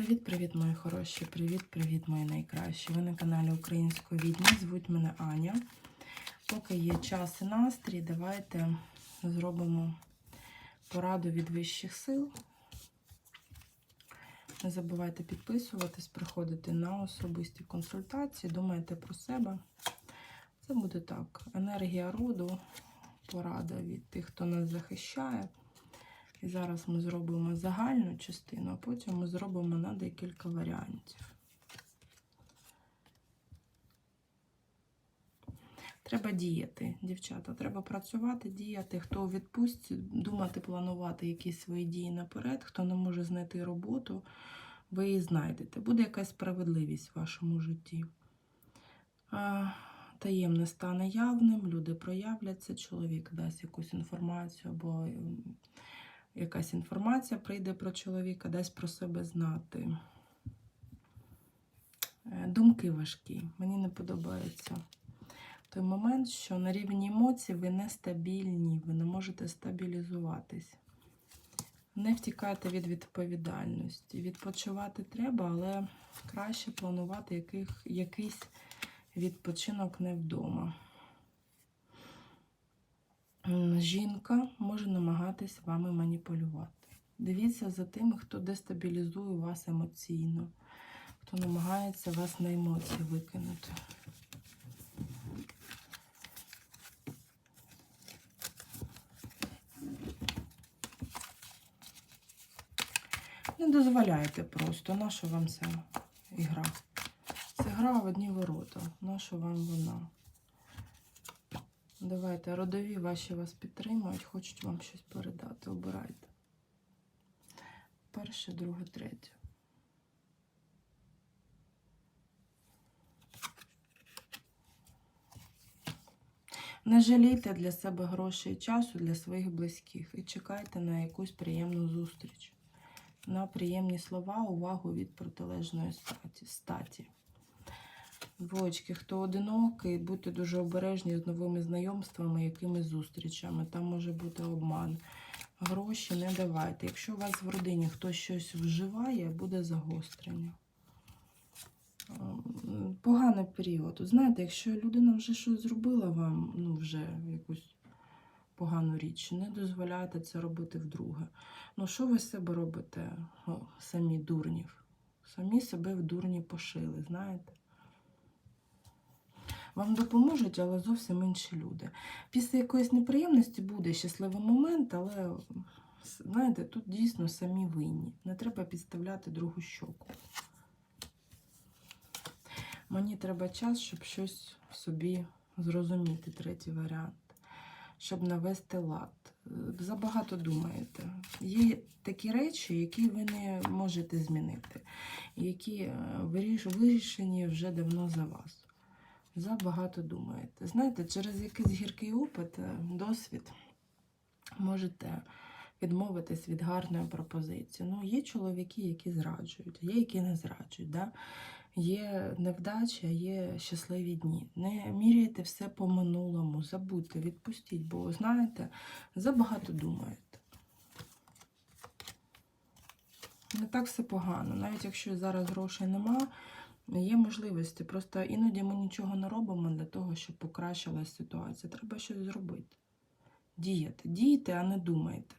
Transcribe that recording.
Привіт-привіт, мої хороші! Привіт-привіт, мої найкращі! Ви на каналі Української відьми. Звуть мене Аня. Поки є час і настрій, давайте зробимо пораду від вищих сил. Не забувайте підписуватись, приходити на особисті консультації, думайте про себе. Це буде так: енергія роду, порада від тих, хто нас захищає. І зараз ми зробимо загальну частину, а потім ми зробимо на декілька варіантів. Треба діяти, дівчата. Треба працювати, діяти. Хто у відпустці, думати, планувати якісь свої дії наперед, хто не може знайти роботу, ви її знайдете. Буде якась справедливість в вашому житті. Таємне стане явним, люди проявляться, чоловік дасть якусь інформацію або якась інформація прийде про чоловіка, дасть про себе знати. Е, Думки важкі. Мені не подобається той момент, що на рівні емоцій ви нестабільні, ви не можете стабілізуватись. Не втікайте від відповідальності. Відпочивати треба, але краще планувати яких, якийсь відпочинок не вдома. Жінка може намагатись вами маніпулювати. Дивіться за тими, хто дестабілізує вас емоційно, хто намагається вас на емоції викинути. Не дозволяйте просто, наша вам ця ігра. Це гра в одні ворота. Наша вам вона. Давайте, родові ваші вас підтримують, хочуть вам щось передати. Обирайте. Перше, друге, третє. Не жалійте для себе грошей і часу для своїх близьких і чекайте на якусь приємну зустріч, на приємні слова, увагу від протилежної статі. статі. Двоєчки, хто одинокий, будьте дуже обережні з новими знайомствами, якимись зустрічами. Там може бути обман. Гроші не давайте. Якщо у вас в родині хтось щось вживає, буде загострення. Ем, поганий період. Знаєте, якщо людина вже щось зробила вам, ну, вже якусь погану річ, не дозволяйте це робити вдруге. Ну, що ви себе робите? О, самі дурнів? Самі себе в дурні пошили, знаєте? Вам допоможуть, але зовсім інші люди. Після якоїсь неприємності буде щасливий момент, але, знаєте, тут дійсно самі винні. Не треба підставляти другу щоку. Мені треба час, щоб щось собі зрозуміти, третій варіант, щоб навести лад. Забагато думаєте. Є такі речі, які ви не можете змінити, які вирішені вже давно за вас забагато думаєте. Знаєте, через якийсь гіркий опит, досвід можете відмовитись від гарної пропозиції. Ну, є чоловіки, які зраджують, є які не зраджують. Да? Є невдача, є щасливі дні. Не міряйте все по минулому, забудьте, відпустіть, бо, знаєте, забагато думаєте. Не так все погано. Навіть якщо зараз грошей нема, Є можливості, просто іноді ми нічого не робимо для того, щоб покращилась ситуація. Треба щось зробити. Діяти. Дійте, а не думайте.